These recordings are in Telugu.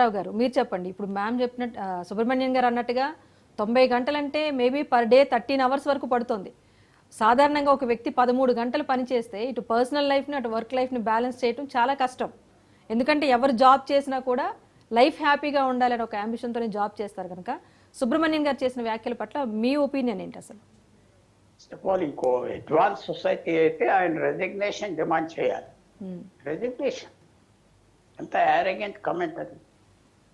రావు గారు మీరు చెప్పండి. ఇప్పుడు మ్యామ్ చెప్పినట్టు సుబ్రహ్మణ్యం గారు అన్నట్టుగా తొంభై గంటలంటే maybe per day thirteen hours వరకు పడుతుంది. సాధారణంగా ఒక వ్యక్తి పదమూడు గంటలు పనిచేస్తే ఇటు పర్సనల్ లైఫ్ని అటు వర్క్ లైఫ్ని బ్యాలెన్స్ చేయడం చాలా కష్టం. ఎందుకంటే ఎవరు జాబ్ చేసినా కూడా లైఫ్ హ్యాపీగా ఉండాలని ఒక అంబిషన్తోనే జాబ్ చేస్తారు కనుక. సుబ్రహ్మణ్యం గారు చేసిన వ్యాఖ్యల పట్ల మీ ఒపీనియన్ ఏంటి అసలు? వాళ్ళు ఇంకో అడ్వాన్స్ సొసైటీ అయితే ఆయన రెసిగ్నేషన్ డిమాండ్ చేయాలి. రెసిగ్నేషన్ ఎంత యారగెంట్ కమెంట్ అది.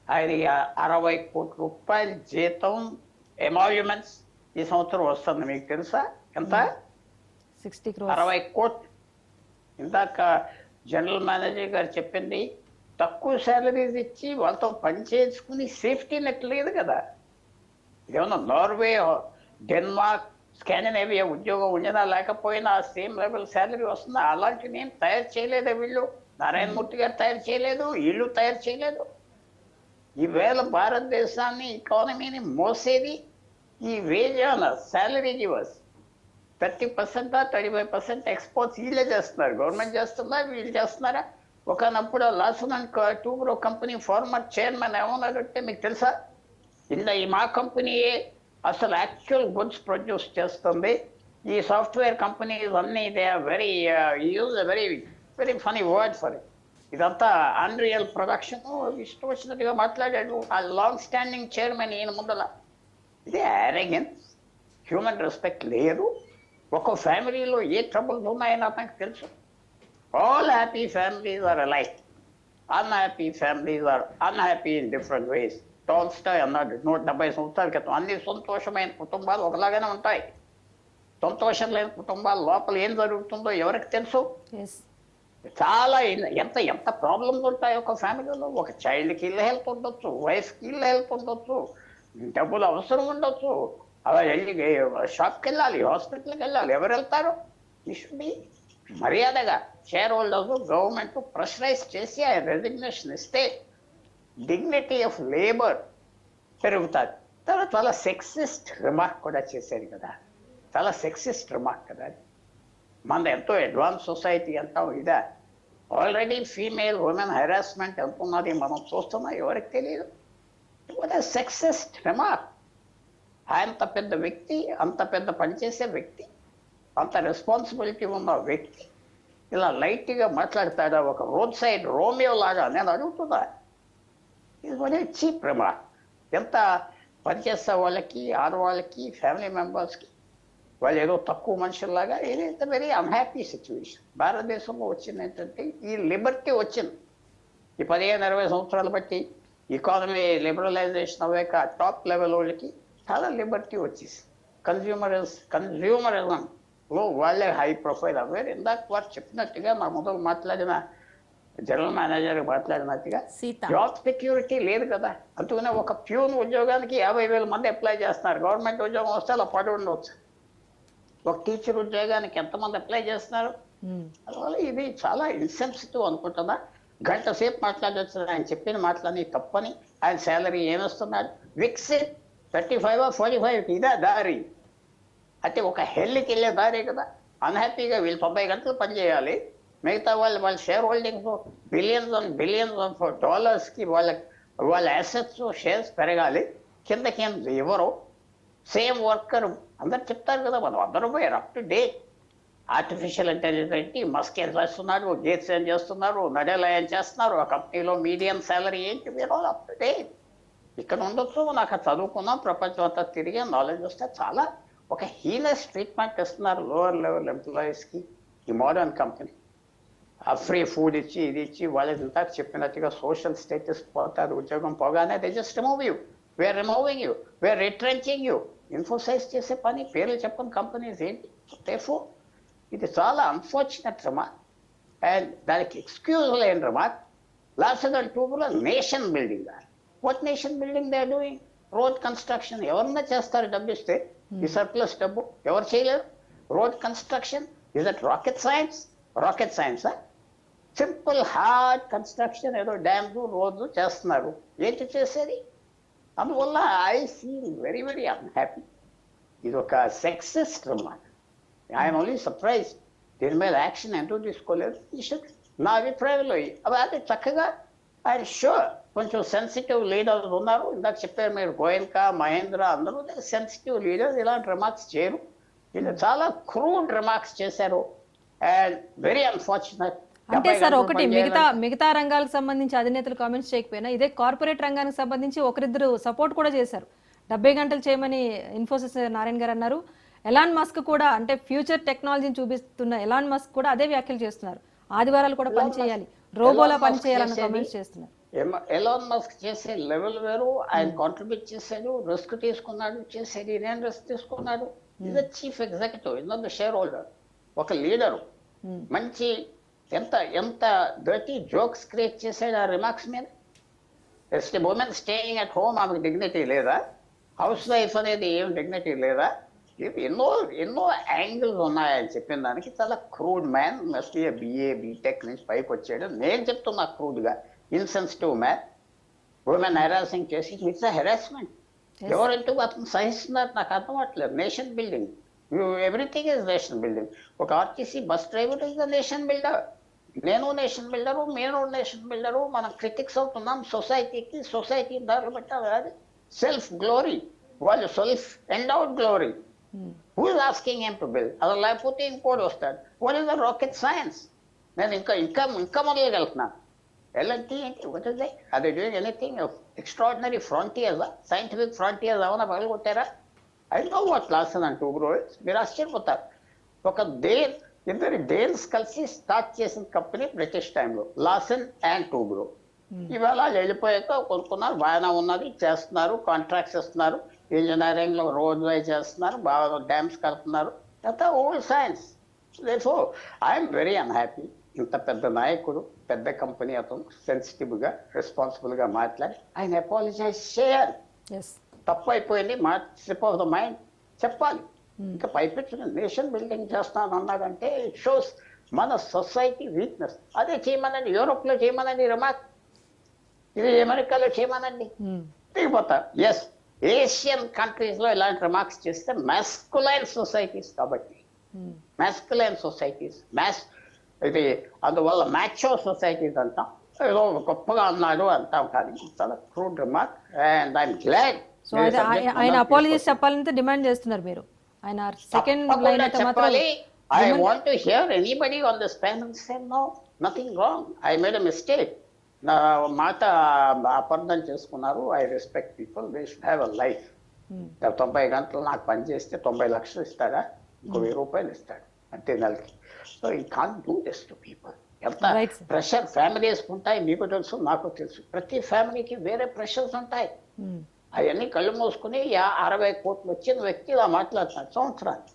ఆయన అరవై కోట్ల రూపాయల జీతం ఎమాల్యుమెంట్స్ ఈ సంవత్సరం వస్తుంది మీకు తెలుసా? ఎంత? సిక్స్టీ క్రోర్స్ అరవై కోట్లు ఇందాక జనరల్ మేనేజర్ గారు చెప్పింది తక్కువ శాలరీస్ ఇచ్చి వాళ్ళతో పని చేసుకుని సేఫ్టీ నెట్ లేదు కదా. ఇదేమన్నా నార్వే డెన్మార్క్ స్కాండినేవియా ఉద్యోగం ఉండినా లేకపోయినా సేమ్ లెవెల్ శాలరీ వస్తుందా? అలాంటి నేను తయారు చేయలేదే వీళ్ళు? నారాయణమూర్తి గారు తయారు చేయలేదు వీళ్ళు తయారు చేయలేదు. ఈవేళ భారతదేశాన్ని ఎకానమీని మోసేది ఈ wage salary givers thirty percent thirty five percent exports వీళ్ళే చేస్తున్నారు. గవర్నమెంట్ చేస్తుందా? వీళ్ళు చేస్తున్నారా? ఒకనప్పుడు Larsen Toubro company former chairman ఏమన్నారంటే మీకు తెలుసా? ఇలా ఈ మా కంపెనీయే అసలు యాక్చువల్ గుడ్స్ ప్రొడ్యూస్ చేస్తుంది. ఈ సాఫ్ట్వేర్ కంపెనీస్ అన్నీ they are very use very very funny word for it ఇదంతా అన్రియల్ ప్రొడక్షన్ ఇష్టం వచ్చినట్టుగా మాట్లాడాడు ఆ లాంగ్ స్టాండింగ్ చైర్మన్ ఈయన ముందల. ఇది అరెగెన్స్ హ్యూమన్ రెస్పెక్ట్ లేదు. ఒక ఫ్యామిలీలో ఏ ట్రబుల్స్ ఉన్నాయని అతనికి తెలుసు. All happy families are alike unhappy families are unhappy in different ways Tolstoy అన్నాడు నూట డెబ్బై సంవత్సరాల క్రితం అన్ని సంతోషమైన కుటుంబాలు ఒకలాగానే ఉంటాయి. సంతోషం లేని కుటుంబాల లోపల ఏం జరుగుతుందో ఎవరికి తెలుసు? చాలా ఎంత ఎంత ప్రాబ్లమ్స్ ఉంటాయి ఒక ఫ్యామిలీలో ఒక చైల్డ్కి ఇల్లు హెల్ప్ ఉండొచ్చు వైఫ్కి ఇల్లు హెల్ప్ ఉండొచ్చు డబ్బులు అవసరం ఉండొచ్చు. అలా వెళ్ళి షాప్కి వెళ్ళాలి హాస్పిటల్కి వెళ్ళాలి ఎవరు వెళ్తారు? ఇష్యూ మర్యాదగా షేర్ హోల్డర్స్ గవర్నమెంట్ ప్రెషరైజ్ చేసి ఆ రెజిగ్నేషన్ ఇస్తే డిగ్నిటీ ఆఫ్ లేబర్ పెరుగుతుంది. తర్వాత చాలా సెక్సిస్ట్ రిమార్క్ కూడా చేశారు కదా. చాలా సెక్సిస్ట్ రిమార్క్ కదా అది. ఎంతో అడ్వాన్స్ సొసైటీ అంటాం ఇదా. ఆల్రెడీ ఫీమేల్ ఉమెన్ హెరాస్మెంట్ ఎంత ఉన్నది మనం చూస్తున్నాం ఎవరికి తెలియదు సక్సెస్ రిమార్క్ అంత పెద్ద వ్యక్తి అంత పెద్ద పనిచేసే వ్యక్తి అంత రెస్పాన్సిబిలిటీ ఉన్న వ్యక్తి ఇలా లైట్గా మాట్లాడతాడా ఒక రోడ్ సైడ్ రోమియో లాగా నేను అడుగుతున్నా. ఇది వెరీ చీప్ రిమార్క్ ఎంత పనిచేసే వాళ్ళకి ఆడవాళ్ళకి ఫ్యామిలీ మెంబర్స్కి వాళ్ళు ఏదో తక్కువ మనుషుల్లాగా ఇది వెరీ అన్హ్యాపీ సిచ్యువేషన్ భారతదేశంలో వచ్చింది ఏంటంటే ఈ లిబర్టీ వచ్చింది. ఈ పదిహేను ఇరవై సంవత్సరాలు బట్టి ఎకానమీ లిబరలైజేషన్ అవ్వాక టాప్ లెవెల్ వాళ్ళకి చాలా లిబర్టీ వచ్చేసి కన్జ్యూమరిజ్ కన్జ్యూమరిజంలో వాళ్ళే హై ప్రొఫైల్ అవ్వారు. ఇందాక వారు చెప్పినట్టుగా నా మొదలు మాట్లాడిన జనరల్ మేనేజర్ మాట్లాడినట్టుగా జాబ్ సెక్యూరిటీ లేదు కదా. అందుకనే ఒక ప్యూన్ ఉద్యోగానికి యాభై వేల మంది అప్లై చేస్తున్నారు. గవర్నమెంట్ ఉద్యోగం వస్తే అలా పడి ఉండవచ్చు ఒక టీచర్ ఉద్యోగానికి ఎంతమంది అప్లై చేస్తున్నారు. అందువల్ల ఇది చాలా ఇన్సెన్సిటివ్ అనుకుంటున్నా. గంట సేపు మాట్లాడచ్చు ఆయన చెప్పిన మాటలని తప్పని ఆయన శాలరీ ఏమిస్తున్నాడు విక్సిట్ థర్టీ ఫైవ్ ఫార్టీ ఫైవ్ ఇదా దారి? అంటే ఒక హెల్కి వెళ్ళే దారే కదా. అన్హ్యాపీగా వీళ్ళు తొంభై గంటలు పనిచేయాలి మిగతా వాళ్ళు వాళ్ళ share holdings billions and billions of డాలర్స్కి వాళ్ళ వాళ్ళ అసెట్స్ షేర్స్ పెరగాలి. కింద కింద ఎవరు సేమ్ వర్కర్. అందరు చెప్తారు కదా మనం అందరూ పోయారు up to day artificial intelligence Musk ఏం చేస్తున్నారు? గేట్స్ ఏం చేస్తున్నారు? నడేలా ఏం చేస్తున్నారు? ఆ కంపెనీలో మీడియం శాలరీ ఏంటి? మీరు అప్ టు డే ఇక్కడ ఉండొచ్చు నాకు చదువుకున్నాం ప్రపంచం అంతా తిరిగి నాలెడ్జ్ వస్తే చాలా. ఒక హీలెస్ ట్రీట్మెంట్ ఇస్తున్నారు లోవర్ లెవెల్ ఎంప్లాయీస్కి ఈ మోడర్న్ కంపెనీ ఆ ఫ్రీ ఫుడ్ ఇచ్చి ఇది ఇచ్చి వాళ్ళకి ఇందాక చెప్పినట్టుగా సోషల్ స్టేటస్ పోతారు ఉద్యోగం పోగానే they just remove you where removing you where retrenching you Infosys చేసే పని పేర్లు చెప్పని కంపెనీస్ ఏంటి? టెఫో ఇది చాలా అన్ఫార్చునేట్ రిమార్క్ అండ్ దానికి ఎక్స్క్యూజ్ లేని రిమార్క్ లాస్ట్ దాని టూలో nation building what nation building they doing road construction ఎవరన్నా చేస్తారు డబ్బు ఇస్తే ఈ సర్ప్లస్ డబ్బు. ఎవరు చేయలేరు? Road construction is that rocket science rocket సైన్సా simple hard construction ఏదో డ్యామ్స్ రోడ్లు చేస్తున్నారు. ఏంటి చేసేది? అందువల్ల I feel very very unhappy ఇది ఒక సక్సెస్ అన్నమాట. ఐఎమ్ ఓన్లీ సర్ప్రైజ్ దీని మీద యాక్షన్ ఎందుకు తీసుకోలేదు? ఈ నా అభిప్రాయంలో అవి అది చక్కగా ఆయన షూర్ కొంచెం సెన్సిటివ్ లీడర్స్ ఉన్నారు. ఇందాక చెప్పారు మీరు గోయన్కా మహేంద్ర అందరూ సెన్సిటివ్ లీడర్స్ ఇలాంటి రిమార్క్స్ చేయరు. వీళ్ళు చాలా క్రూడ్ రిమార్క్స్ చేశారు. అండ్ వెరీ అన్ఫార్చునేట్ అంటే సార్ ఒకటి మిగతా మిగతా రంగాలకు సంబంధించి అధినేతలు కామెంట్స్ చేయకపోయినా ఇదే కార్పొరేట్ రంగానికి సంబంధించి ఒకరిద్దరు సపోర్ట్ కూడా చేశారు. డెబ్బై గంటలు చేయమని ఇన్ఫోసిస్ నారాయణ గారు అన్నారు. ఎలాన్ మస్క్ కూడా అంటే ఫ్యూచర్ టెక్నాలజీని చూపిస్తున్న ఎలాన్ మస్క్ కూడా అదే వ్యాఖ్యలు చేస్తున్నారు. ఆదివారాలు కూడా పని చేయాలి. రోబోలా పని చేయాలన్న కామెంట్స్ చేస్తున్నారు. ఎలాన్ మస్క్ చేసే లెవెల్ వేరు ఆయన కాంట్రిబ్యూట్ చేశాడు రిస్క్ తీసుకున్నాడు చేసేది నేను రిస్క్ తీసుకున్నాడు. ఇది చీఫ్ ఎగ్జిక్యూటివ్ ఇంకొక షేర్ హోల్డర్ ఒక లీడరు Hmm. మంచి ఎంత ఎంత డర్టీ జోక్స్ క్రియేట్ చేశాడు ఆ రిమార్క్స్ మీద? ఎస్ట్ ఉమెన్ స్టేయింగ్ అట్ హోమ్ ఆమెకు డిగ్నిటీ లేదా? హౌస్ వైఫ్ అనేది ఏం డిగ్నిటీ లేదా? ఇవి ఎన్నో ఎన్నో యాంగిల్స్ ఉన్నాయని చెప్పిన దానికి. చాలా crude man must BA BTech నుంచి పైకి వచ్చాడు. నేను చెప్తున్నా క్రూడ్గా ఇన్సెన్సిటివ్ మ్యాన్ ఉమెన్ హెరాసింగ్ చేసి ఇట్స్ హెరాస్మెంట్ Yes. ఎవరంటూ అతను సహిస్తున్నారు? నాకు అర్థం అవ్వట్లేదు. Nation building everything is nation building ఒక RTC bus driver is the nation builder నేను నేషన్ బిల్డరు మీరు నేషన్ బిల్డరు మనం క్రిటిక్స్ అవుతున్నాం. సొసైటీకి సొసైటీ దారి పెట్టాలి అది. సెల్ఫ్ గ్లోరీ వాళ్ళు self ఎండౌట్ glory who is asking them to build అది లేకపోతే ఇంకోటి వస్తాడు. What is the rocket science నేను ఇంకా ఇంకా ఇంకా మొదలు వెళ్తున్నాను ఎల్ఎన్టీ ఏంటి? వాట్ ఇస్ దే అది doing anything extraordinary frontiers scientific frontiers ఏమైనా పగలగొట్టారా? I know what Larsen and Toubro మీరు ఆశ్చర్యపోతారు. ఒక డేల్ ఇద్దరు డేల్స్ కలిసి స్టార్ట్ చేసిన కంపెనీ బ్రిటిష్ టైంలో లాసన్ అండ్ టూ బ్రో ఇవాళ వాళ్ళు వెళ్ళిపోయాక కొనుక్కున్నారు బాగానే ఉన్నది చేస్తున్నారు కాంట్రాక్ట్స్ ఇస్తున్నారు ఇంజనీరింగ్లో రోడ్ వై చేస్తున్నారు బాగా డ్యామ్స్ కడుతున్నారు. అంతా ఓల్డ్ సైన్స్ దేఫో ఐఎమ్ వెరీ అన్హ్యాపీ ఇంత పెద్ద నాయకుడు పెద్ద కంపెనీ అతను సెన్సిటివ్గా రెస్పాన్సిబుల్గా మాట్లాడి ఆయన అపాలజైజ్ చేయాలి. తప్పు అయిపోయింది మా స్లిప్ ఆఫ్ ద మైండ్ చెప్పాలి. ఇంకా పైపెచ్చిన నేషన్ బిల్డింగ్ చేస్తాను అన్నాడంటే ఇట్ షోస్ మన సొసైటీ వీక్నెస్ అదే చేయమనండి. యూరోప్లో చేయమనండి రిమార్క్ ఇది అమెరికాలో చేయమనండి. దిగిపోతారు ఎస్ ఏషియన్ కంట్రీస్లో ఇలాంటి రిమార్క్స్ చేస్తే మాస్కులైన్ సొసైటీస్ కాబట్టి. మాస్కులైన్ సొసైటీస్ మ్యాస్ ఇది అందువల్ల మ్యాచో సొసైటీస్ అంటాం. ఏదో గొప్పగా అన్నాడు అంటాం కానీ చాలా crude remark and I'm glad so ఆయన అపాలజీస్ చెప్పాలంటే డిమాండ్ చేస్తున్నారు మీరు. ఆయన సెకండ్ లైన్ అయితే మాత్రం I want to hear anybody on this panel say no nothing wrong I made a mistake నా మాట అపార్థం చేసుకున్నారు. I respect people they should have a life Hmm. తొంభై గంటలు నాకు పని చేస్తే తొంభై లక్షలు ఇస్తాడా ఇంకో వెయ్యి రూపాయలు ఇస్తాడు. అంతే నెలకి. So he can do this to people ఎంత. ప్రెషర్ ఫ్యామిలీస్ ఉంటాయి. మీకు తెలుసు నాకు తెలుసు. ప్రతి ఫ్యామిలీకి వేరే ప్రెషర్స్ ఉంటాయి. Hmm. అవన్నీ కళ్ళు మూసుకుని యా- అరవై కోట్లు వచ్చిన వ్యక్తి ఇలా మాట్లాడుతున్నాడు. సంవత్సరానికి.